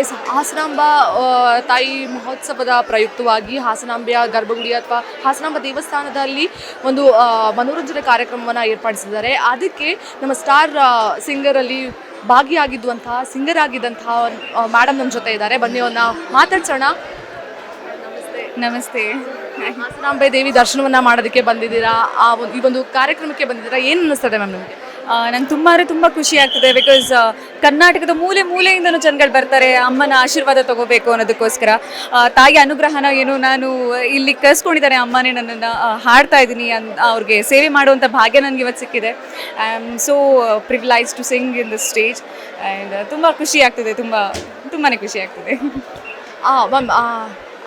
S Hasanamba ತಾಯಿ ಮಹೋತ್ಸವದ ಪ್ರಯುಕ್ತವಾಗಿ ಹಾಸನಾಂಬೆಯ ಗರ್ಭಗುಡಿ ಅಥವಾ ಹಾಸನಾಂಬ ದೇವಸ್ಥಾನದಲ್ಲಿ ಒಂದು ಮನೋರಂಜನೆ ಕಾರ್ಯಕ್ರಮವನ್ನು ಏರ್ಪಡಿಸಿದ್ದಾರೆ. ಅದಕ್ಕೆ ನಮ್ಮ ಸ್ಟಾರ್ ಸಿಂಗರಲ್ಲಿ ಭಾಗಿಯಾಗಿದ್ದಂತಹ ಸಿಂಗರ್ ಆಗಿದ್ದಂತಹ ಮೇಡಮ್ ನಮ್ಮ ಜೊತೆ ಇದ್ದಾರೆ. ಬನ್ನಿ ಅವನ್ನ ಮಾತಾಡ್ಸೋಣ. ನಮಸ್ತೆ. ನಮಸ್ತೆ ಹಾಸನಾಂಬೆ ದೇವಿ ದರ್ಶನವನ್ನ ಮಾಡೋದಕ್ಕೆ ಬಂದಿದ್ದೀರಾ? ಆ ಒಂದು ಈ ಒಂದು ಕಾರ್ಯಕ್ರಮಕ್ಕೆ ಬಂದಿದ್ದೀರಾ? ಏನು ಅನ್ನಿಸ್ತದೆ ಮ್ಯಾಮ್ ನಿಮಗೆ? ನಂಗೆ ತುಂಬ ಅಂದರೆ ತುಂಬ ಖುಷಿ ಆಗ್ತದೆ ಬಿಕಾಸ್ ಕರ್ನಾಟಕದ ಮೂಲೆ ಮೂಲೆಯಿಂದನೂ ಜನಗಳು ಬರ್ತಾರೆ, ಅಮ್ಮನ ಆಶೀರ್ವಾದ ತಗೋಬೇಕು ಅನ್ನೋದಕ್ಕೋಸ್ಕರ. ತಾಯಿ ಅನುಗ್ರಹನ ಏನು ನಾನು ಇಲ್ಲಿ ಕರ್ಸ್ಕೊಂಡಿದ್ದಾರೆ ಅಮ್ಮನೇ ನನ್ನನ್ನು ಹಾಡ್ತಾ ಇದ್ದೀನಿ ಅನ್ ಅವ್ರಿಗೆ ಸೇವೆ ಮಾಡುವಂಥ ಭಾಗ್ಯ ನನಗೆ ಇವತ್ತು ಸಿಕ್ಕಿದೆ. I am so privileged to sing in the stage and ತುಂಬ ಖುಷಿ ಆಗ್ತದೆ, ತುಂಬ ತುಂಬಾ ಖುಷಿ ಆಗ್ತದೆ. ಮ್ಯಾಮ್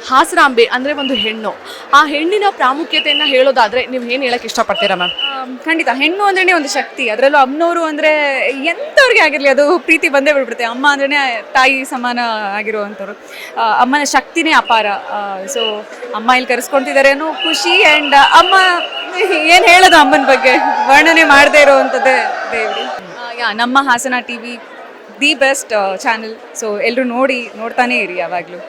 ಹಾಸರಾಂಬೆ ಅಂದರೆ ಒಂದು ಹೆಣ್ಣು. ಆ ಹೆಣ್ಣಿನ ಪ್ರಾಮುಖ್ಯತೆಯನ್ನು ಹೇಳೋದಾದ್ರೆ ನೀವು ಏನು ಹೇಳಕ್ಕೆ ಇಷ್ಟಪಡ್ತೀರಾ ಮ್ಯಾಮ್? ಖಂಡಿತ, ಹೆಣ್ಣು ಅಂದ್ರೇ ಒಂದು ಶಕ್ತಿ, ಅದರಲ್ಲೂ ಅಮ್ಮನವರು ಅಂದ್ರೆ ಎಂಥವ್ರಿಗೆ ಆಗಿರಲಿ ಅದು ಪ್ರೀತಿ ಬಂದೇ ಬಿಡ್ಬಿಡುತ್ತೆ, ಅಮ್ಮ ಅಂದ್ರೇ ತಾಯಿ ಸಮಾನ ಆಗಿರುವಂಥವ್ರು. ಅಮ್ಮನ ಶಕ್ತಿನೇ ಅಪಾರ ಸೊ ಅಮ್ಮ ಇಲ್ಲಿ ಕರೆಸ್ಕೊಳ್ತಿದ್ದಾರೆ ಅನ್ನೋ ಖುಷಿ ಆ್ಯಂಡ್ ಅಮ್ಮ, ಏನು ಹೇಳೋದು ಅಮ್ಮನ ಬಗ್ಗೆ? ವರ್ಣನೆ ಮಾಡದೇ ಇರೋವಂಥದ್ದೇ ದೇವ್ರಿ. ಯಾ, ನಮ್ಮ Hassan T V the best channel so ಎಲ್ಲರೂ ನೋಡಿ, ನೋಡ್ತಾನೇ ಇರಿ ಯಾವಾಗಲೂ.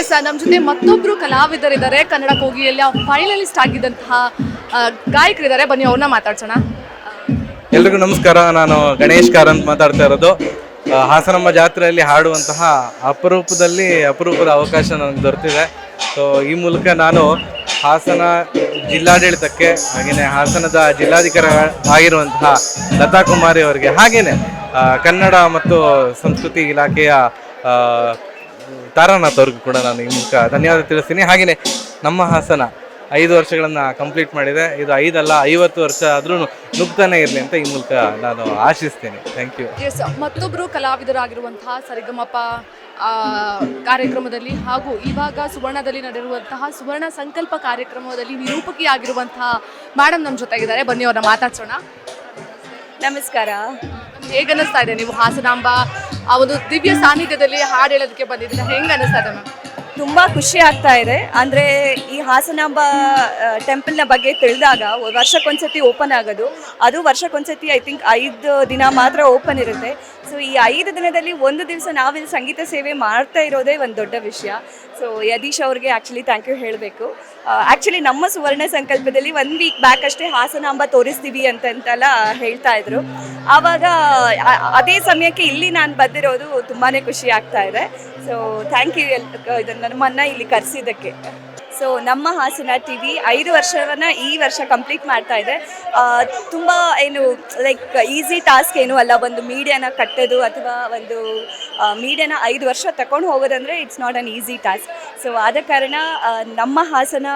ಎಸ್ ನಮ್ಮ ಜೊತೆ ಮತ್ತೊಬ್ಬರು ಕಲಾವಿದರಿದ್ದಾರೆ, ಕನ್ನಡ ಕೋಗಿಯಲ್ಲಿ ಫೈನಲಿಸ್ಟ್ ಆಗಿದ್ದಂತಹ ಗಾಯಕರಿದ್ದಾರೆ. ಬನ್ನಿ ಅವ್ರನ್ನ ಮಾತಾಡ್ಸೋಣ. ಎಲ್ರಿಗೂ ನಮಸ್ಕಾರ. ನಾನು ಗಣೇಶ್ ಕಾರಂತ್ ಮಾತಾಡ್ತಾ ಇರೋದು. ಹಾಸನಮ್ಮ ಜಾತ್ರೆಯಲ್ಲಿ ಹಾಡುವಂತಹ ಅಪರೂಪದಲ್ಲಿ ಅಪರೂಪದ ಅವಕಾಶ ನನಗೆ ದೊರೆತಿದೆ. ಸೊ ಈ ಮೂಲಕ ನಾನು ಹಾಸನ ಜಿಲ್ಲಾಡಳಿತಕ್ಕೆ ಹಾಗೆಯೇ ಹಾಸನದ ಜಿಲ್ಲಾಧಿಕಾರಿ ಆಗಿರುವಂತಹ ಲತಾ ಕುಮಾರಿ ಅವರಿಗೆ ಹಾಗೆಯೇ ಕನ್ನಡ ಮತ್ತು ಸಂಸ್ಕೃತಿ ಇಲಾಖೆಯ ಆ, ತಾರಾನಾಥ್ ಅವ್ರಿಗೂ ಕೂಡ ನಾನು ಈ ಮೂಲಕ ಧನ್ಯವಾದ ತಿಳಿಸ್ತೀನಿ. ಹಾಗೆಯೇ ನಮ್ಮ ಹಾಸನ ಐದು ವರ್ಷಗಳನ್ನು ಕಂಪ್ಲೀಟ್ ಮಾಡಿದೆ. ಇದು ಐದಲ್ಲ ಐವತ್ತು ವರ್ಷ ಆದ್ರೂ ನುಗ್ತಾನೆ ಇರಲಿ ಅಂತ ಈ ಮೂಲಕ ನಾನು ಆಶಿಸ್ತೇನೆ. ಥ್ಯಾಂಕ್ ಯು ಎಸ್ ಮತ್ತೊಬ್ಬರು ಕಲಾವಿದರಾಗಿರುವಂತಹ ಸರಿಗಮಪ ಆ, ಕಾರ್ಯಕ್ರಮದಲ್ಲಿ ಹಾಗೂ ಇವಾಗ ಸುವರ್ಣದಲ್ಲಿ ನಡೆಯುವಂತಹ ಸುವರ್ಣ ಸಂಕಲ್ಪ ಕಾರ್ಯಕ್ರಮದಲ್ಲಿ ನಿರೂಪಕಿಯಾಗಿರುವಂತಹ ಮೇಡಮ್ ನಮ್ಮ ಜೊತೆಗಿದ್ದಾರೆ. ಬನ್ನಿ ಅವರನ್ನ ಮಾತಾಡ್ಸೋಣ. ನಮಸ್ಕಾರ. ಹೇಗೆ ಅನ್ನಿಸ್ತಾ ಇದೆ ನೀವು ಹಾಸನಾಂಬ ಆ ಒಂದು ದಿವ್ಯ ಸಾನ್ನಿಧ್ಯದಲ್ಲಿ ಹಾಡು ಹೇಳೋದಕ್ಕೆ ಬಂದಿದ್ದೀರಾ? ಹೆಂಗೆ ಅನ್ನಿಸ್ತಾ ಇದೆ ಮ್ಯಾಮ್? ತುಂಬ ಖುಷಿ ಆಗ್ತಾ ಇದೆ. ಅಂದರೆ ಹಾಸನಾಂಬ ಟೆಂಪಲ್ನ ಬಗ್ಗೆ ತಿಳಿದಾಗ ವರ್ಷಕ್ಕೊಂದ್ಸತಿ ಓಪನ್ ಆಗೋದು. ಅದು ವರ್ಷಕ್ಕೊಂದ್ಸತಿ ಐ ಥಿಂಕ್ ಐದು ದಿನ ಮಾತ್ರ ಓಪನ್ ಇರುತ್ತೆ. ಸೊ ಈ ಐದು ದಿನದಲ್ಲಿ ಒಂದು ದಿವಸ ನಾವಿಲ್ಲಿ ಸಂಗೀತ ಸೇವೆ ಮಾಡ್ತಾ ಇರೋದೇ ಒಂದು ದೊಡ್ಡ ವಿಷಯ. ಸೊ ಯದೀಶ್ ಅವ್ರಿಗೆ ಆ್ಯಕ್ಚುಲಿ ಥ್ಯಾಂಕ್ ಯು ಹೇಳಬೇಕು. ಆ್ಯಕ್ಚುಲಿ ನಮ್ಮ ಸುವರ್ಣ ಸಂಕಲ್ಪದಲ್ಲಿ ಒನ್ ವೀಕ್ ಬ್ಯಾಕ್ ಅಷ್ಟೇ ಹಾಸನಾಂಬ ತೋರಿಸ್ತೀವಿ ಅಂತಂತೆಲ್ಲ ಹೇಳ್ತಾ ಇದ್ರು. ಆವಾಗ ಅದೇ ಸಮಯಕ್ಕೆ ಇಲ್ಲಿ ನಾನು ಬಂದಿರೋದು ತುಂಬಾ ಖುಷಿ ಆಗ್ತಾ ಇದೆ. ಸೊ ಥ್ಯಾಂಕ್ ಯು ಇದನ್ನು ನಮ್ಮನ್ನ ಇಲ್ಲಿ ಕರೆಸಿದ್ದಕ್ಕೆ. ಸೊ ನಮ್ಮ ಹಾಸನ ಟಿ ವಿ ಐದು ವರ್ಷವನ್ನು ಈ ವರ್ಷ ಕಂಪ್ಲೀಟ್ ಮಾಡ್ತಾ ಇದೆ. ತುಂಬ ಏನು ಲೈಕ್ ಈಸಿ ಟಾಸ್ಕ್ ಏನು ಅಲ್ಲ, ಒಂದು ಮೀಡಿಯಾನ ಕಟ್ಟೋದು ಅಥವಾ ಒಂದು ಮೀಡಿಯಾನ ಐದು ವರ್ಷ ತಗೊಂಡು ಹೋಗೋದಂದರೆ it's not an easy task so ಆದ ಕಾರಣ ನಮ್ಮ ಹಾಸನ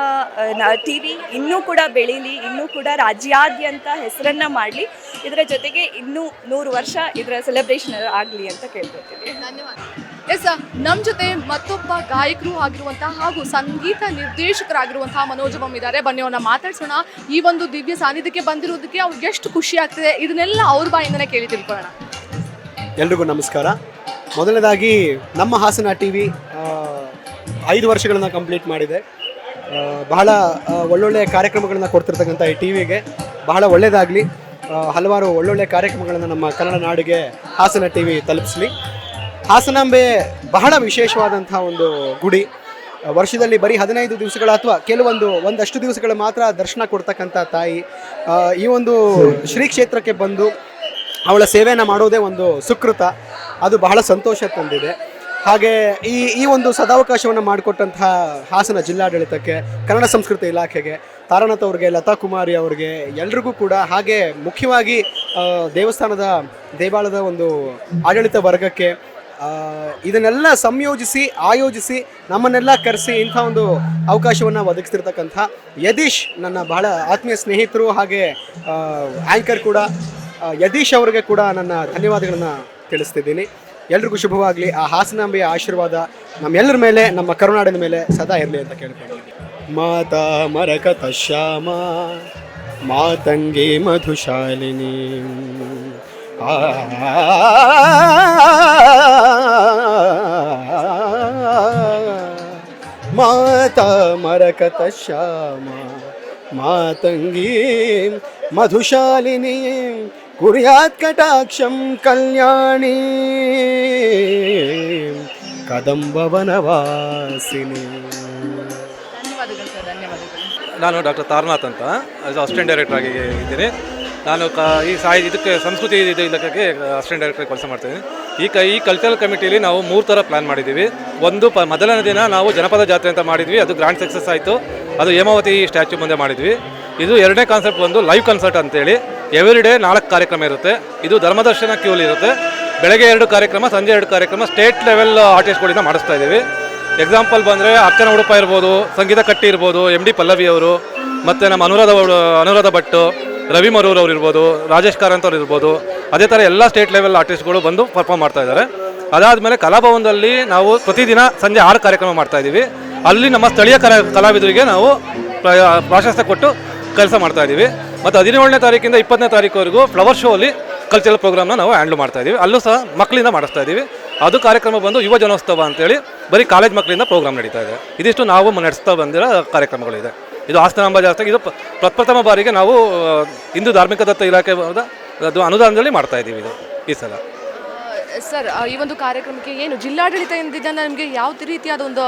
ಟಿ ವಿ ಇನ್ನೂ ಕೂಡ ಬೆಳೀಲಿ, ಇನ್ನೂ ಕೂಡ ರಾಜ್ಯಾದ್ಯಂತ ಹೆಸರನ್ನು ಮಾಡಲಿ. ಇದರ ಜೊತೆಗೆ ಇನ್ನೂ ನೂರು ವರ್ಷ ಇದರ ಸೆಲೆಬ್ರೇಷನ್ ಆಗಲಿ ಅಂತ ಕೇಳ್ಕೊತೀನಿ ಧನ್ಯವಾದ. ಎಸ್ ನಮ್ಮ ಜೊತೆ ಮತ್ತೊಬ್ಬ ಗಾಯಕರು ಆಗಿರುವಂತಹ ಹಾಗೂ ಸಂಗೀತ ನಿರ್ದೇಶಕರಾಗಿರುವಂತಹ ಮನೋಜ್ ಬಮ್ ಇದ್ದಾರೆ. ಬನ್ನಿ ಅವ್ರನ್ನ ಮಾತಾಡ್ಸೋಣ. ಈ ಒಂದು ದಿವ್ಯ ಸಾನ್ನಿಧ್ಯಕ್ಕೆ ಬಂದಿರೋದಕ್ಕೆ ಅವ್ರಿಗೆ ಎಷ್ಟು ಖುಷಿ ಆಗ್ತಿದೆ? ಇದನ್ನೆಲ್ಲ ಅವ್ರ ಬಾಯಿಂದನೇ ಕೇಳಿ ತಿಳ್ಕೊಳ್ಳೋಣ. ಎಲ್ರಿಗೂ ನಮಸ್ಕಾರ. ಮೊದಲನೇದಾಗಿ, ನಮ್ಮ ಹಾಸನ ಟಿ ವಿ ಐದು ವರ್ಷಗಳನ್ನು ಕಂಪ್ಲೀಟ್ ಮಾಡಿದೆ. ಬಹಳ ಒಳ್ಳೊಳ್ಳೆಯ ಕಾರ್ಯಕ್ರಮಗಳನ್ನು ಕೊಡ್ತಿರ್ತಕ್ಕಂಥ ಈ ಟಿ ವಿಗೆ ಬಹಳ ಒಳ್ಳೆಯದಾಗಲಿ ಹಲವಾರು ಒಳ್ಳೊಳ್ಳೆ ಕಾರ್ಯಕ್ರಮಗಳನ್ನು ನಮ್ಮ ಕನ್ನಡ ನಾಡಿಗೆ ಹಾಸನ ಟಿ ವಿ ತಲುಪಿಸಲಿ. ಹಾಸನಾಂಬೆ ಬಹಳ ವಿಶೇಷವಾದಂತಹ ಒಂದು ಗುಡಿ. ವರ್ಷದಲ್ಲಿ ಬರೀ ಹದಿನೈದು ದಿವಸಗಳ ಅಥವಾ ಕೆಲವೊಂದು ಒಂದಷ್ಟು ದಿವಸಗಳು ಮಾತ್ರ ದರ್ಶನ ಕೊಡ್ತಕ್ಕಂಥ ತಾಯಿ. ಈ ಒಂದು ಶ್ರೀ ಕ್ಷೇತ್ರಕ್ಕೆ ಬಂದು ಅವಳ ಸೇವೆಯನ್ನು ಮಾಡೋದೇ ಒಂದು ಸುಕೃತ. ಅದು ಬಹಳ ಸಂತೋಷ ತಂದಿದೆ. ಹಾಗೆ ಈ ಈ ಒಂದು ಸದಾವಕಾಶವನ್ನು ಮಾಡಿಕೊಟ್ಟಂತಹ ಹಾಸನ ಜಿಲ್ಲಾಡಳಿತಕ್ಕೆ, ಕನ್ನಡ ಸಂಸ್ಕೃತಿ ಇಲಾಖೆಗೆ, ತಾರನಾಥ್ ಅವ್ರಿಗೆ, ಲತಾ ಕುಮಾರಿ ಅವ್ರಿಗೆ ಎಲ್ರಿಗೂ ಕೂಡ ಹಾಗೆ ಮುಖ್ಯವಾಗಿ ದೇವಸ್ಥಾನದ ದೇವಾಲಯದ ಒಂದು ಆಡಳಿತ ವರ್ಗಕ್ಕೆ ಇದನ್ನೆಲ್ಲ ಸಂಯೋಜಿಸಿ, ಆಯೋಜಿಸಿ ನಮ್ಮನ್ನೆಲ್ಲ ಕರೆಸಿ ಇಂಥ ಒಂದು ಅವಕಾಶವನ್ನು ಒದಗಿಸ್ತಿರ್ತಕ್ಕಂಥ ಯದೀಶ್ ನನ್ನ ಬಹಳ ಆತ್ಮೀಯ ಸ್ನೇಹಿತರು ಹಾಗೆ ಆ್ಯಂಕರ್ ಕೂಡ. ಯದೀಶ್ ಅವರಿಗೆ ಕೂಡ ನನ್ನ ಧನ್ಯವಾದಗಳನ್ನು ತಿಳಿಸ್ತಿದ್ದೀನಿ. ಎಲ್ರಿಗೂ ಶುಭವಾಗಲಿ. ಆ ಹಾಸನಾಂಬೆಯ ಆಶೀರ್ವಾದ ನಮ್ಮೆಲ್ಲರ ಮೇಲೆ, ನಮ್ಮ ಕರುನಾಡಿನ ಮೇಲೆ ಸದಾ ಇರಲಿ ಅಂತ ಕೇಳ್ಕೊಂಡಿದ್ದೀನಿ. ಮಾತಾ ಮರಕತ ಶ್ಯಾಮ, ಮಾತಂಗಿ ಮಧುಶಾಲಿನಿ. ಮಾತಾ ಮರಕತ ಶ್ಯಾಮ ಮಾತಂಗಿ ಮಧುಶಾಲಿನಿ ಕುರ್ಯಾತ್ ಕಟಾಕ್ಷಂ ಕಲ್ಯಾಣಿ ಕದಂಬವನವಾಸಿನಿ. ಧನ್ಯವಾದಗಳು ಸರ್ ಧನ್ಯವಾದಗಳು. ನಾನು ಡಾಕ್ಟರ್ ತಾರನಾಥ್ ಅಂತ ಆಸ್ ಅಸಿಸ್ಟೆಂಟ್ ಡೈರೆಕ್ಟರ್ ಆಗಿ ಇದ್ದೀನಿ. ನಾನು ಕ ಈ ಸಾಯಿ ಇದಕ್ಕೆ ಸಂಸ್ಕೃತಿ ಇದು ಇಲಾಖೆಗೆ ಅಸಿಸ್ಟೆಂಟ್ ಡೈರೆಕ್ಟರ್ ಕೆಲಸ ಮಾಡ್ತೀನಿ. ಈ ಕ, ಈ ಕಲ್ಚರಲ್ ಕಮಿಟಿಲಿ ನಾವು ಮೂರು ಥರ ಪ್ಲ್ಯಾನ್ ಮಾಡಿದ್ದೀವಿ. ಒಂದು ಪ, ಮೊದಲನೇ ದಿನ ನಾವು ಜನಪದ ಜಾತ್ರೆ ಅಂತ ಮಾಡಿದ್ವಿ. ಅದು ಗ್ರ್ಯಾಂಡ್ ಸಕ್ಸಸ್ ಆಯಿತು. ಅದು ಹೇಮಾವತಿ ಸ್ಟ್ಯಾಚು ಮುಂದೆ ಮಾಡಿದ್ವಿ. ಇದು ಎರಡನೇ ಕಾನ್ಸೆಪ್ಟ್ ಒಂದು ಲೈವ್ ಕನ್ಸರ್ಟ್ ಅಂತೇಳಿ. ಎವ್ರಿ ಡೇ ನಾಲ್ಕು ಕಾರ್ಯಕ್ರಮ ಇರುತ್ತೆ. ಇದು ಧರ್ಮದರ್ಶನ ಕ್ಯೂಲ್ ಇರುತ್ತೆ. ಬೆಳಗ್ಗೆ ಎರಡು ಕಾರ್ಯಕ್ರಮ, ಸಂಜೆ ಎರಡು ಕಾರ್ಯಕ್ರಮ ಸ್ಟೇಟ್ ಲೆವೆಲ್ ಆರ್ಟಿಸ್ಟ್ಗಳಿಂದ ಮಾಡಿಸ್ತಾ ಇದ್ದೀವಿ. ಎಕ್ಸಾಂಪಲ್ ಬಂದರೆ ಅರ್ಚನಾ ಉಡುಪ ಇರ್ಬೋದು, ಸಂಗೀತ ಕಟ್ಟಿ ಇರ್ಬೋದು ಎಂ ಡಿ ಪಲ್ಲವಿ ಅವರು, ಮತ್ತು ನಮ್ಮ ಅನುರಾಧ ಅನುರಾಧ ಭಟ್ ರವಿ ಮರೂರ್ ಅವ್ರು ಇರ್ಬೋದು, ರಾಜೇಶ್ ಕಾರಂತ್ ಅವ್ರು ಇರ್ಬೋದು, ಅದೇ ಥರ ಎಲ್ಲ ಸ್ಟೇಟ್ ಲೆವೆಲ್ ಆರ್ಟಿಸ್ಟ್ಗಳು ಬಂದು ಪರ್ಫಾರ್ಮ್ ಮಾಡ್ತಾ ಇದ್ದಾರೆ. ಅದಾದಮೇಲೆ ಕಲಾಭವನದಲ್ಲಿ ನಾವು ಪ್ರತಿದಿನ ಸಂಜೆ ಆರು ಕಾರ್ಯಕ್ರಮ ಮಾಡ್ತಾ ಇದ್ದೀವಿ. ಅಲ್ಲಿ ನಮ್ಮ ಸ್ಥಳೀಯ ಕಲಾ, ಕಲಾವಿದರಿಗೆ ನಾವು ಪ್ರ- ಪ್ರಾಶಸ್ತ್ಯ ಕೊಟ್ಟು ಕೆಲಸ ಮಾಡ್ತಾ ಇದ್ದೀವಿ. ಮತ್ತು ಹದಿನೇಳನೇ ತಾರೀಕಿಂದ ಇಪ್ಪತ್ತನೇ ತಾರೀಕುವರೆಗೂ ಫ್ಲವರ್ ಶೋ ಅಲ್ಲಿ ಕಲ್ಚರಲ್ ಪ್ರೋಗ್ರಾಮ್ನ ನಾವು ಹ್ಯಾಂಡ್ಲ್ ಮಾಡ್ತಾ ಇದ್ದೀವಿ. ಅಲ್ಲೂ ಸಹ ಮಕ್ಕಳಿಂದ ಮಾಡಿಸ್ತಾ ಇದ್ದೀವಿ. ಅದು ಕಾರ್ಯಕ್ರಮ ಬಂದು ಯುವ ಜನೋತ್ಸವ ಅಂತೇಳಿ ಬರೀ ಕಾಲೇಜ್ ಮಕ್ಕಳಿಂದ ಪ್ರೋಗ್ರಾಮ್ ನಡೀತಾ ಇದೆ. ಇದಿಷ್ಟು ನಾವು ನಡೆಸ್ತಾ ಬಂದಿರೋ ಕಾರ್ಯಕ್ರಮಗಳಿದೆ. ಇದು ಆಸ್ಥಾನಾಂಬ ಜಾತ್ರೆಗೆ ಇದು ಪ್ರಪ್ರಥಮ ಬಾರಿಗೆ ನಾವು ಹಿಂದೂ ಧಾರ್ಮಿಕ ದತ್ತ ಇಲಾಖೆ ಅದು ಅನುದಾನದಲ್ಲಿ ಮಾಡ್ತಾ ಇದ್ದೀವಿ ಇದು ಈ ಸಲ. ಸರ್ ಈ ಒಂದು ಕಾರ್ಯಕ್ರಮಕ್ಕೆ ಏನು ಜಿಲ್ಲಾಡಳಿತದಿಂದ ನಿಮಗೆ ಯಾವ ರೀತಿಯಾದ ಒಂದು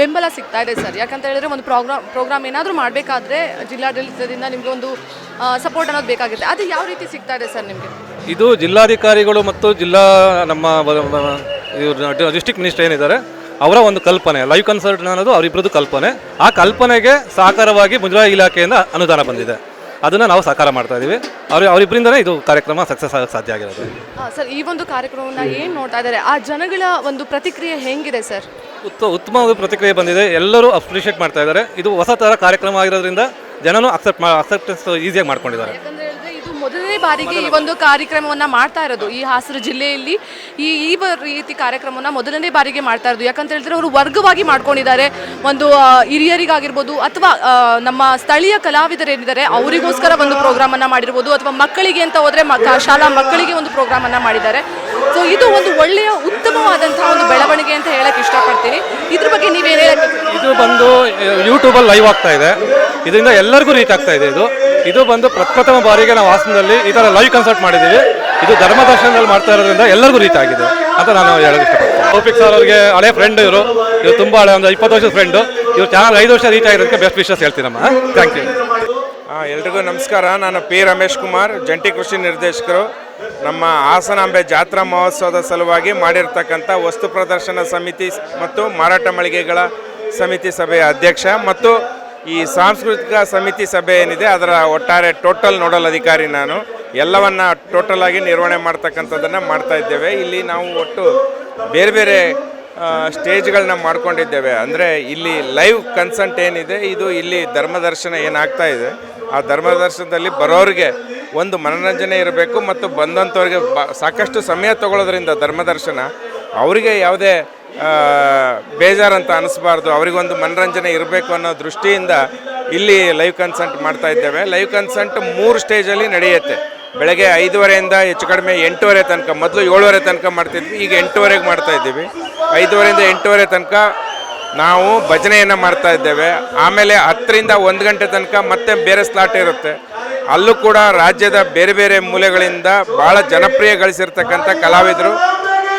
ಬೆಂಬಲ ಸಿಗ್ತಾ ಇದೆ ಸರ್? ಯಾಕಂತ ಹೇಳಿದ್ರೆ ಒಂದು ಪ್ರೋಗ್ರಾಮ್ ಪ್ರೋಗ್ರಾಮ್ ಏನಾದರೂ ಮಾಡಬೇಕಾದ್ರೆ ಜಿಲ್ಲಾಡಳಿತದಿಂದ ನಿಮಗೆ ಒಂದು ಸಪೋರ್ಟ್ ಅನ್ನೋದು ಬೇಕಾಗುತ್ತೆ. ಅದು ಯಾವ ರೀತಿ ಸಿಗ್ತಾ ಇದೆ ಸರ್ ನಿಮಗೆ? ಇದು ಜಿಲ್ಲಾಧಿಕಾರಿಗಳು ಮತ್ತು ಜಿಲ್ಲಾ ನಮ್ಮ ಡಿಸ್ಟಿಕ್ ಮಿನಿಸ್ಟರ್ ಏನಿದ್ದಾರೆ ಅವರ ಒಂದು ಕಲ್ಪನೆ ಲೈವ್ ಕನ್ಸರ್ಟ್ ಅನ್ನೋದು ಅವರಿಬ್ಬರದ್ದು ಕಲ್ಪನೆ. ಆ ಕಲ್ಪನೆಗೆ ಸಹಕಾರವಾಗಿ ಮುಜರಾಯಿ ಇಲಾಖೆಯಿಂದ ಅನುದಾನ ಬಂದಿದೆ. ಅದನ್ನು ನಾವು ಸಹಕಾರ ಮಾಡ್ತಾ ಇದ್ದೀವಿ ಅವ್ರ ಅವರಿಬ್ಬರಿಂದನೇ ಇದು ಕಾರ್ಯಕ್ರಮ ಸಕ್ಸಸ್ ಆಗಕ್ಕೆ ಸಾಧ್ಯ ಆಗಿರೋದು. ಸರ್ ಈ ಒಂದು ಕಾರ್ಯಕ್ರಮವನ್ನು ಏನು ನೋಡ್ತಾ ಇದ್ದಾರೆ ಆ ಜನಗಳ ಒಂದು ಪ್ರತಿಕ್ರಿಯೆ ಹೆಂಗಿದೆ ಸರ್ ಉತ್ತ ಉತ್ತಮವಾದ ಪ್ರತಿಕ್ರಿಯೆ ಬಂದಿದೆ. ಎಲ್ಲರೂ ಅಪ್ರಿಷಿಯೇಟ್ ಮಾಡ್ತಾ ಇದ್ದಾರೆ ಇದು ಹೊಸ ಥರ ಕಾರ್ಯಕ್ರಮ ಆಗಿರೋದ್ರಿಂದ ಜನನು ಅಕ್ಸೆಪ್ಟ್ ಅಕ್ಸೆಪ್ಟೆನ್ಸ್ ಈಸಿಯಾಗಿ ಮಾಡ್ಕೊಂಡಿದ್ದಾರೆ ಯಾಕಂದ್ರೆ ಹೇಳಿದ್ರೆ ಇದು ಮೊದಲನೇ ಬಾರಿಗೆ ಈ ಒಂದು ಕಾರ್ಯಕ್ರಮವನ್ನ ಮಾಡ್ತಾ ಇರೋದು. ಈ ಹಾಸನ ಜಿಲ್ಲೆಯಲ್ಲಿ ಈ ಈ ರೀತಿ ಕಾರ್ಯಕ್ರಮವನ್ನ ಮೊದಲನೇ ಬಾರಿಗೆ ಮಾಡ್ತಾ ಇರೋದು. ಯಾಕಂತ ಹೇಳಿದ್ರೆ ಅವರು ವರ್ಗವಾಗಿ ಮಾಡ್ಕೊಂಡಿದ್ದಾರೆ. ಒಂದು ಹಿರಿಯರಿಗಾಗಿರ್ಬೋದು ಅಥವಾ ನಮ್ಮ ಸ್ಥಳೀಯ ಕಲಾವಿದರೇನಿದ್ದಾರೆ, ಅವರಿಗೋಸ್ಕರ ಒಂದು ಪ್ರೋಗ್ರಾಮ್ ಅನ್ನ ಮಾಡಿರ್ಬೋದು ಅಥವಾ ಮಕ್ಕಳಿಗೆ ಅಂತ ಹೋದ್ರೆ ಶಾಲಾ ಮಕ್ಕಳಿಗೆ ಒಂದು ಪ್ರೋಗ್ರಾಮ್ ಅನ್ನ ಮಾಡಿದ್ದಾರೆ. ಸೊ ಇದು ಒಂದು ಒಳ್ಳೆಯ ಉತ್ತಮವಾದಂತಹ ಒಂದು ಬೆಳವಣಿಗೆ ಅಂತ ಹೇಳಕ್ಕೆ ಇಷ್ಟಪಡ್ತೀನಿ. ಇದ್ರ ಬಗ್ಗೆ ನೀವೇನು ಇದು ಬಂದು ಯೂಟ್ಯೂಬಲ್ಲಿ ಲೈವ್ ಆಗ್ತಾ ಇದೆ. ಇದರಿಂದ ಎಲ್ಲರಿಗೂ ರೀಚ್ ಆಗ್ತಾ ಇದೆ ಇದು. ಇದು ಬಂದು ಪ್ರಪ್ರಥಮ ಬಾರಿಗೆ ನಾವು ಹಾಸನದಲ್ಲಿ ಈ ಥರ ಲೈವ್ ಕನ್ಸರ್ಟ್ ಮಾಡಿದ್ದೀವಿ. ಇದು ಧರ್ಮ ದರ್ಶನದಲ್ಲಿ ಮಾಡ್ತಾ ಇರೋದ್ರಿಂದ ಎಲ್ಲರಿಗೂ ರೀತಿ ಆಗಿದೆ ಅಂತ ನಾನು ಹೇಳೋದು ಇಷ್ಟಪಡ್ತೀನಿ. ಕೌಪಿಕ್ ಸರ್ ಅವರಿಗೆ ಹಳೆ ಫ್ರೆಂಡ್ ಇವರು. ಇವರು ತುಂಬ ಹಳೆ, ಒಂದು ಇಪ್ಪತ್ತು ವರ್ಷದ ಫ್ರೆಂಡು ಇವ್ರು ಚಾನಲ್ ಐದು ವರ್ಷ ರೀಚ್ ಆಗಿರೋದಕ್ಕೆ ಬೆಸ್ಟ್ ವಿಶಸ್ ಹೇಳ್ತೀನಮ್ಮ ಥ್ಯಾಂಕ್ ಯು ಎಲ್ಲರಿಗೂ ಎಲ್ರಿಗೂ ನಮಸ್ಕಾರ. ನಾನು ಪಿ ರಮೇಶ್ ಕುಮಾರ್, ಜಂಟಿ ಕೃಷಿ ನಿರ್ದೇಶಕರು. ನಮ್ಮ ಹಾಸನಾಂಬೆ ಜಾತ್ರಾ ಮಹೋತ್ಸವದ ಸಲುವಾಗಿ ಮಾಡಿರ್ತಕ್ಕಂಥ ವಸ್ತು ಪ್ರದರ್ಶನ ಸಮಿತಿ ಮತ್ತು ಮಾರಾಟ ಮಳಿಗೆಗಳ ಸಮಿತಿ ಸಭೆಯ ಅಧ್ಯಕ್ಷ ಮತ್ತು ಈ ಸಾಂಸ್ಕೃತಿಕ ಸಮಿತಿ ಸಭೆ ಏನಿದೆ, ಅದರ ಒಟ್ಟಾರೆ ಟೋಟಲ್ ನೋಡಲ್ ಅಧಿಕಾರಿ ನಾನು. ಎಲ್ಲವನ್ನ ಟೋಟಲ್ ಆಗಿ ನಿರ್ವಹಣೆ ಮಾಡ್ತಕ್ಕಂಥದ್ದನ್ನು ಮಾಡ್ತಾ ಇದ್ದೇವೆ. ಇಲ್ಲಿ ನಾವು ಒಟ್ಟು ಬೇರೆ ಬೇರೆ ಸ್ಟೇಜ್ಗಳನ್ನ ಮಾಡ್ಕೊಂಡಿದ್ದೇವೆ. ಅಂದರೆ ಇಲ್ಲಿ ಲೈವ್ ಕನ್ಸಂಟ್ ಏನಿದೆ, ಇದು ಇಲ್ಲಿ ಧರ್ಮದರ್ಶನ ಏನಾಗ್ತಾ ಇದೆ. ಆ ಧರ್ಮದರ್ಶನದಲ್ಲಿ ಬರೋರಿಗೆ ಒಂದು ಮನೋರಂಜನೆ ಇರಬೇಕು ಮತ್ತು ಬಂದಂಥವ್ರಿಗೆ ಸಾಕಷ್ಟು ಸಮಯ ತಗೊಳ್ಳೋದ್ರಿಂದ ಧರ್ಮದರ್ಶನ. ಅವರಿಗೆ ಯಾವುದೇ ಬೇಜಾರಂತ ಅನಿಸ್ಬಾರ್ದು. ಅವರಿಗೊಂದು ಮನರಂಜನೆ ಇರಬೇಕು ಅನ್ನೋ ದೃಷ್ಟಿಯಿಂದ ಇಲ್ಲಿ ಲೈವ್ ಕನ್ಸಂಟ್ ಮಾಡ್ತಾ ಇದ್ದೇವೆ. ಲೈವ್ ಕನ್ಸಂಟ್ ಮೂರು ಸ್ಟೇಜಲ್ಲಿ ನಡೆಯುತ್ತೆ. ಬೆಳಗ್ಗೆ ಐದುವರೆಯಿಂದ ಹೆಚ್ಚು ಕಡಿಮೆ ಎಂಟೂವರೆ ತನಕ, ಮೊದಲು ಏಳುವರೆ ತನಕ ಮಾಡ್ತಿದ್ವಿ, ಈಗ ಎಂಟೂವರೆಗೆ ಮಾಡ್ತಾ ಇದ್ದೀವಿ. ಐದುವರೆಯಿಂದ ಎಂಟೂವರೆ ತನಕ ನಾವು ಭಜನೆಯನ್ನು ಮಾಡ್ತಾ ಇದ್ದೇವೆ. ಆಮೇಲೆ ಹತ್ತರಿಂದ ಒಂದು ಗಂಟೆ ತನಕ ಮತ್ತೆ ಬೇರೆ ಸ್ಲಾಟ್ ಇರುತ್ತೆ. ಅಲ್ಲೂ ಕೂಡ ರಾಜ್ಯದ ಬೇರೆ ಬೇರೆ ಮೂಲೆಗಳಿಂದ ಭಾಳ ಜನಪ್ರಿಯ ಗಳಿಸಿರ್ತಕ್ಕಂಥ ಕಲಾವಿದರು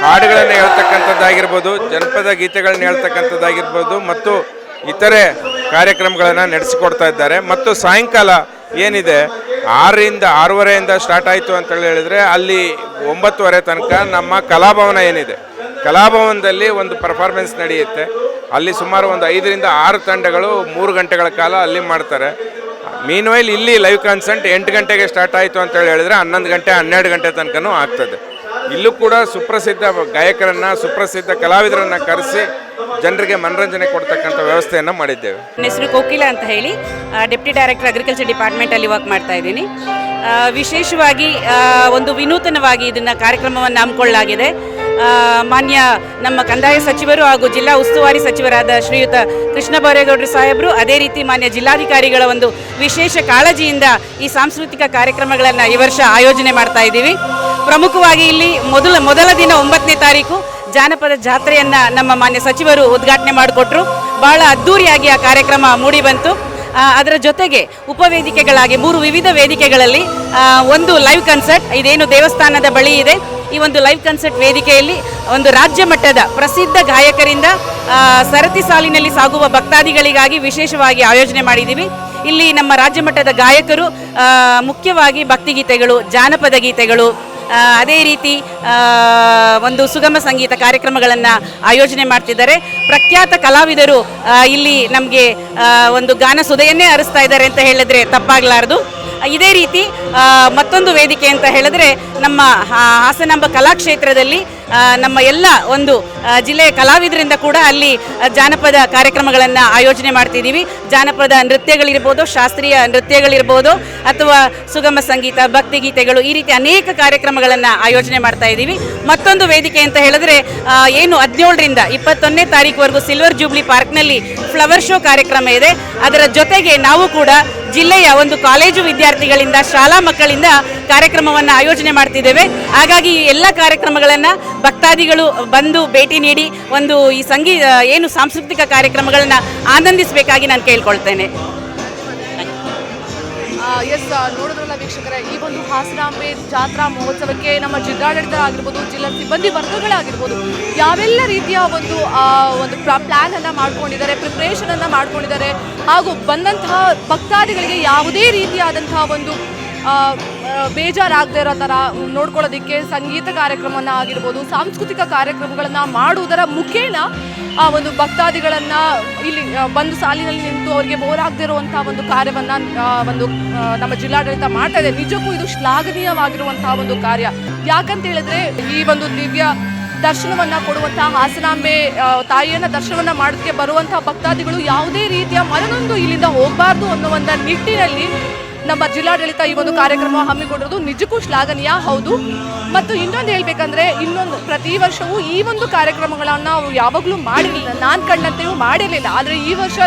ಹಾಡುಗಳನ್ನು ಹೇಳ್ತಕ್ಕಂಥದ್ದಾಗಿರ್ಬೋದು, ಜನಪದ ಗೀತೆಗಳನ್ನ ಹೇಳ್ತಕ್ಕಂಥದ್ದಾಗಿರ್ಬೋದು, ಮತ್ತು ಇತರೆ ಕಾರ್ಯಕ್ರಮಗಳನ್ನು ನಡೆಸಿಕೊಡ್ತಾ ಇದ್ದಾರೆ. ಮತ್ತು ಸಾಯಂಕಾಲ ಏನಿದೆ? ಆರರಿಂದ ಆರೂವರೆಯಿಂದ ಸ್ಟಾರ್ಟ್ ಆಯಿತು ಅಂತೇಳಿ ಹೇಳಿದರೆ ಅಲ್ಲಿ ಒಂಬತ್ತುವರೆ ತನಕ ನಮ್ಮ ಕಲಾಭವನ ಏನಿದೆ? ಕಲಾಭವನದಲ್ಲಿ ಒಂದು ಪರ್ಫಾರ್ಮೆನ್ಸ್ ನಡೆಯುತ್ತೆ. ಅಲ್ಲಿ ಸುಮಾರು ಒಂದು ಐದರಿಂದ ಆರು ತಂಡಗಳು ಮೂರು ಗಂಟೆಗಳ ಕಾಲ ಅಲ್ಲಿ ಮಾಡ್ತಾರೆ. ಮೀನ್ವೈಲ್ ಇಲ್ಲಿ ಲೈವ್ ಕನ್ಸರ್ಟ್ ಎಂಟು ಗಂಟೆಗೆ ಸ್ಟಾರ್ಟ್ ಆಯಿತು ಅಂತೇಳಿ ಹೇಳಿದ್ರೆ ಹನ್ನೊಂದು ಗಂಟೆ, ಹನ್ನೆರಡು ಗಂಟೆ ತನಕನೂ ಆಗ್ತದೆ. ಇಲ್ಲೂ ಕೂಡ ಸುಪ್ರಸಿದ್ಧ ಗಾಯಕರನ್ನ, ಸುಪ್ರಸಿದ್ಧ ಕಲಾವಿದರನ್ನ ಕರೆಸಿ ಜನರಿಗೆ ಮನರಂಜನೆ ಕೊಡ್ತಕ್ಕಂಥ ವ್ಯವಸ್ಥೆಯನ್ನು ಮಾಡಿದ್ದೇವೆ. ನನ್ನ ಹೆಸರು ಕೋಕಿಲ ಅಂತ ಹೇಳಿ. ಡೆಪ್ಟಿ ಡೈರೆಕ್ಟರ್ ಅಗ್ರಿಕಲ್ಚರ್ ಡಿಪಾರ್ಟ್ಮೆಂಟಲ್ಲಿ ವರ್ಕ್ ಮಾಡ್ತಾ ಇದ್ದೀನಿ. ವಿಶೇಷವಾಗಿ ಒಂದು ವಿನೂತನವಾಗಿ ಇದನ್ನು ಕಾರ್ಯಕ್ರಮವನ್ನು ಹಮ್ಮಿಕೊಳ್ಳಲಾಗಿದೆ. ಮಾನ್ಯ ನಮ್ಮ ಕಂದಾಯ ಸಚಿವರು ಹಾಗೂ ಜಿಲ್ಲಾ ಉಸ್ತುವಾರಿ ಸಚಿವರಾದ ಶ್ರೀಯುತ ಕೃಷ್ಣ ಬೈರೇಗೌಡರು ಸಾಹೇಬರು. ಅದೇ ರೀತಿ ಮಾನ್ಯ ಜಿಲ್ಲಾಧಿಕಾರಿಗಳ ಒಂದು ವಿಶೇಷ ಕಾಳಜಿಯಿಂದ ಈ ಸಾಂಸ್ಕೃತಿಕ ಕಾರ್ಯಕ್ರಮಗಳನ್ನು ಈ ವರ್ಷ ಆಯೋಜನೆ ಮಾಡ್ತಾ ಇದ್ದೀವಿ. ಪ್ರಮುಖವಾಗಿ ಇಲ್ಲಿ ಮೊದಲ ಮೊದಲ ದಿನ ಒಂಬತ್ತನೇ ತಾರೀಕು ಜಾನಪದ ಜಾತ್ರೆಯನ್ನು ನಮ್ಮ ಮಾನ್ಯ ಸಚಿವರು ಉದ್ಘಾಟನೆ ಮಾಡಿಕೊಟ್ರು. ಬಹಳ ಅದ್ಧೂರಿಯಾಗಿ ಆ ಕಾರ್ಯಕ್ರಮ ಮೂಡಿ ಬಂತು. ಅದರ ಜೊತೆಗೆ ಉಪವೇದಿಕೆಗಳಾಗಿ ಮೂರು ವಿವಿಧ ವೇದಿಕೆಗಳಲ್ಲಿ ಒಂದು ಲೈವ್ ಕನ್ಸರ್ಟ್, ಇದೇನು ದೇವಸ್ಥಾನದ ಬಳಿ ಇದೆ. ಈ ಒಂದು ಲೈವ್ ಕನ್ಸರ್ಟ್ ವೇದಿಕೆಯಲ್ಲಿ ಒಂದು ರಾಜ್ಯ ಮಟ್ಟದ ಪ್ರಸಿದ್ಧ ಗಾಯಕರಿಂದ ಸರತಿ ಸಾಲಿನಲ್ಲಿ ಸಾಗುವ ಭಕ್ತಾದಿಗಳಿಗಾಗಿ ವಿಶೇಷವಾಗಿ ಆಯೋಜನೆ ಮಾಡಿದ್ದೀವಿ. ಇಲ್ಲಿ ನಮ್ಮ ರಾಜ್ಯ ಮಟ್ಟದ ಗಾಯಕರು ಮುಖ್ಯವಾಗಿ ಭಕ್ತಿಗೀತೆಗಳು, ಜಾನಪದ ಗೀತೆಗಳು ಅದೇ ರೀತಿ ಒಂದು ಸುಗಮ ಸಂಗೀತ ಕಾರ್ಯಕ್ರಮಗಳನ್ನು ಆಯೋಜನೆ ಮಾಡ್ತಿದ್ದಾರೆ. ಪ್ರಖ್ಯಾತ ಕಲಾವಿದರು ಇಲ್ಲಿ ನಮಗೆ ಒಂದು ಗಾನ ಸುದೆಯನ್ನೇ ಹರಿಸ್ತಾ ಇದ್ದಾರೆ ಅಂತ ಹೇಳಿದ್ರೆ ತಪ್ಪಾಗಲಾರದು. ಇದೇ ರೀತಿ ಮತ್ತೊಂದು ವೇದಿಕೆ ಅಂತ ಹೇಳಿದ್ರೆ ನಮ್ಮ ಹಾಸನಾಂಬ ಕಲಾಕ್ಷೇತ್ರದಲ್ಲಿ ನಮ್ಮ ಎಲ್ಲ ಒಂದು ಜಿಲ್ಲೆಯ ಕಲಾವಿದರಿಂದ ಕೂಡ ಅಲ್ಲಿ ಜಾನಪದ ಕಾರ್ಯಕ್ರಮಗಳನ್ನು ಆಯೋಜನೆ ಮಾಡ್ತಿದ್ದೀವಿ. ಜಾನಪದ ನೃತ್ಯಗಳಿರ್ಬೋದು, ಶಾಸ್ತ್ರೀಯ ನೃತ್ಯಗಳಿರ್ಬೋದು, ಅಥವಾ ಸುಗಮ ಸಂಗೀತ, ಭಕ್ತಿಗೀತೆಗಳು ಈ ರೀತಿ ಅನೇಕ ಕಾರ್ಯಕ್ರಮಗಳನ್ನು ಆಯೋಜನೆ ಮಾಡ್ತಾ ಇದ್ದೀವಿ. ಮತ್ತೊಂದು ವೇದಿಕೆ ಅಂತ ಹೇಳಿದ್ರೆ ಏನು ಹದಿನೇಳರಿಂದ ಇಪ್ಪತ್ತೊಂದನೇ ತಾರೀಕುವರೆಗೂ ಸಿಲ್ವರ್ ಜೂಬ್ಲಿ ಪಾರ್ಕ್ನಲ್ಲಿ ಫ್ಲವರ್ ಶೋ ಕಾರ್ಯಕ್ರಮ ಇದೆ. ಅದರ ಜೊತೆಗೆ ನಾವು ಕೂಡ ಜಿಲ್ಲೆಯ ಒಂದು ಕಾಲೇಜು ವಿದ್ಯಾರ್ಥಿಗಳಿಂದ, ಶಾಲಾ ಮಕ್ಕಳಿಂದ ಕಾರ್ಯಕ್ರಮವನ್ನು ಆಯೋಜನೆ ಮಾಡ್ತಿದ್ದೇವೆ. ಹಾಗಾಗಿ ಈ ಎಲ್ಲ ಕಾರ್ಯಕ್ರಮಗಳನ್ನು ಭಕ್ತಾದಿಗಳು ಬಂದು ಭೇಟಿ ನೀಡಿ ಒಂದು ಈ ಸಂಗೀ ಏನು ಸಾಂಸ್ಕೃತಿಕ ಕಾರ್ಯಕ್ರಮಗಳನ್ನು ಆನಂದಿಸಬೇಕಾಗಿ ನಾನು ಕೇಳ್ಕೊಳ್ತೇನೆ. ಎಸ್ ನೋಡಿದ್ರಲ್ಲ ವೀಕ್ಷಕರೇ, ಈ ಒಂದು ಹಾಸನಾಂಬೆ ಜಾತ್ರಾ ಮಹೋತ್ಸವಕ್ಕೆ ನಮ್ಮ ಜಿಲ್ಲಾಡಳಿತ ಆಗಿರ್ಬೋದು ಜಿಲ್ಲಾ ಸಿಬ್ಬಂದಿ ವರ್ಗಗಳಾಗಿರ್ಬೋದು, ಯಾವೆಲ್ಲ ರೀತಿಯ ಒಂದು ಒಂದು ಪ್ಲಾನ್ ಅನ್ನ ಮಾಡ್ಕೊಂಡಿದ್ದಾರೆ ಪ್ರಿಪ್ರೇಷನ್ ಅನ್ನ ಮಾಡ್ಕೊಂಡಿದ್ದಾರೆ, ಹಾಗೂ ಬಂದಂತಹ ಭಕ್ತಾದಿಗಳಿಗೆ ಯಾವುದೇ ರೀತಿಯಾದಂತಹ ಒಂದು ಬೇಜಾರಾಗದೇ ಇರೋ ಥರ ನೋಡ್ಕೊಳ್ಳೋದಕ್ಕೆ ಸಂಗೀತ ಕಾರ್ಯಕ್ರಮನ ಆಗಿರ್ಬೋದು, ಸಾಂಸ್ಕೃತಿಕ ಕಾರ್ಯಕ್ರಮಗಳನ್ನು ಮಾಡುವುದರ ಮುಖೇನ ಆ ಒಂದು ಭಕ್ತಾದಿಗಳನ್ನು ಇಲ್ಲಿ ಬಂದು ಸಾಲಿನಲ್ಲಿ ನಿಂತು ಅವರಿಗೆ ಬೋರ್ ಆಗದೆ ಇರುವಂತಹ ಒಂದು ಕಾರ್ಯವನ್ನು ಒಂದು ನಮ್ಮ ಜಿಲ್ಲಾಡಳಿತ ಮಾಡ್ತಾ ಇದೆ. ನಿಜಕ್ಕೂ ಇದು ಶ್ಲಾಘನೀಯವಾಗಿರುವಂತಹ ಒಂದು ಕಾರ್ಯ. ಯಾಕಂತ ಹೇಳಿದ್ರೆ ಈ ಒಂದು ದಿವ್ಯ ದರ್ಶನವನ್ನ ಕೊಡುವಂತಹ ಹಾಸನಾಂಬೆ ತಾಯಿಯನ್ನ ದರ್ಶನವನ್ನ ಮಾಡೋದಕ್ಕೆ ಬರುವಂತಹ ಭಕ್ತಾದಿಗಳು ಯಾವುದೇ ರೀತಿಯ ಮನನೊಂದು ಇಲ್ಲಿಂದ ಹೋಗಬಾರ್ದು ಅನ್ನುವಂಥ ನಿಟ್ಟಿನಲ್ಲಿ ನಮ್ಮ ಜಿಲ್ಲಾಡಳಿತ ಈ ಒಂದು ಕಾರ್ಯಕ್ರಮ ಹಮ್ಮಿಕೊಂಡಿರೋದು ನಿಜಕ್ಕೂ ಶ್ಲಾಘನೀಯ, ಹೌದು. ಮತ್ತು ಇನ್ನೊಂದು ಹೇಳಬೇಕಂದ್ರೆ, ಇನ್ನೊಂದು ಪ್ರತಿ ವರ್ಷವೂ ಈ ಒಂದು ಕಾರ್ಯಕ್ರಮಗಳನ್ನು ನಾವು ಯಾವಾಗಲೂ ಮಾಡಿರಲಿಲ್ಲ. ನಾನು ಕಂಡಂತೆಯೂ ಮಾಡಿರಲಿಲ್ಲ. ಆದರೆ ಈ ವರ್ಷ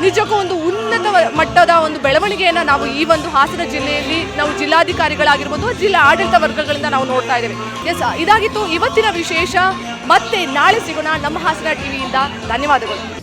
ನಿಜಕ್ಕೂ ಒಂದು ಉನ್ನತ ಮಟ್ಟದ ಒಂದು ಬೆಳವಣಿಗೆಯನ್ನು ನಾವು ಈ ಒಂದು ಹಾಸನ ಜಿಲ್ಲೆಯಲ್ಲಿ ನಾವು ಜಿಲ್ಲಾಧಿಕಾರಿಗಳಾಗಿರ್ಬೋದು ಜಿಲ್ಲಾ ಆಡಳಿತ ವರ್ಗಗಳಿಂದ ನಾವು ನೋಡ್ತಾ ಇದ್ದೇವೆ. ಎಸ್, ಇದಾಗಿತ್ತು ಇವತ್ತಿನ ವಿಶೇಷ. ಮತ್ತೆ ನಾಳೆ ಸಿಗೋಣ ನಮ್ಮ ಹಾಸನ ಟಿವಿಯಿಂದ. ಧನ್ಯವಾದಗಳು.